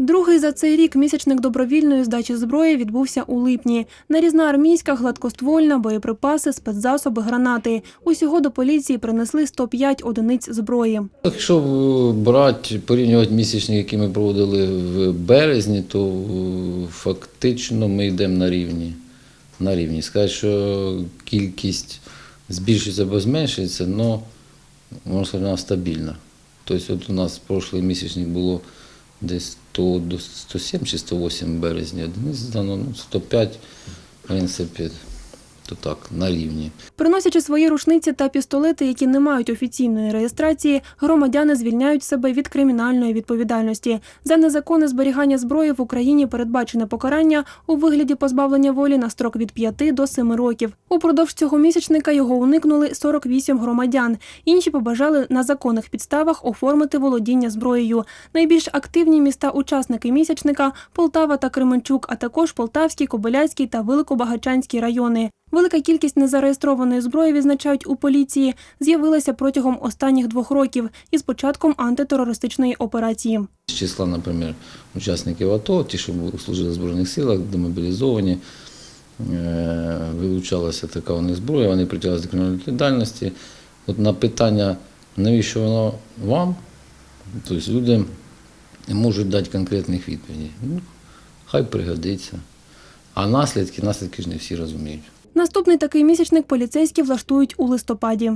Другий за цей рік місячник добровільної здачі зброї відбувся у липні. Нарізна армійська, гладкоствольна, боєприпаси, спецзасоби, гранати. Усього до поліції принесли 105 одиниць зброї. Якщо брати, порівнювати місячні, які ми проводили в березні, то е, фактично ми йдемо на рівні. На рівні. Сказати, що кількість збільшується або зменшується, але можна сказати, вона стабільна. Тобто от у нас прошлий місячник було десь 100, до 107 чи 108 березня, Денис здано, ну, 105, в принципі, то так, на рівні. Приносячи свої рушниці та пістолети, які не мають офіційної реєстрації, громадяни звільняють себе від кримінальної відповідальності. За незаконне зберігання зброї в Україні передбачене покарання у вигляді позбавлення волі на строк від 5 до 7 років. Упродовж цього місячника його уникнули 48 громадян. Інші побажали на законних підставах оформити володіння зброєю. Найбільш активні міста-учасники місячника Полтава та Кременчук, а також Полтавський, Кобиляцький та Великобагачанський райони. Велика кількість незареєстрованої зброї, відзначають у поліції, з'явилася протягом останніх двох років із початком антитерористичної операції. З числа, наприклад, учасників АТО, ті, що служили в Збройних силах, демобілізовані, е, вилучалася така них зброя, вони притягнулися до кримінальної відповідальності. От на питання, навіщо воно вам, тобто люди можуть дати конкретних відповідей. Ну, хай пригодиться. А наслідки, наслідки ж не всі розуміють. Наступний такий місячник поліцейські влаштують у листопаді.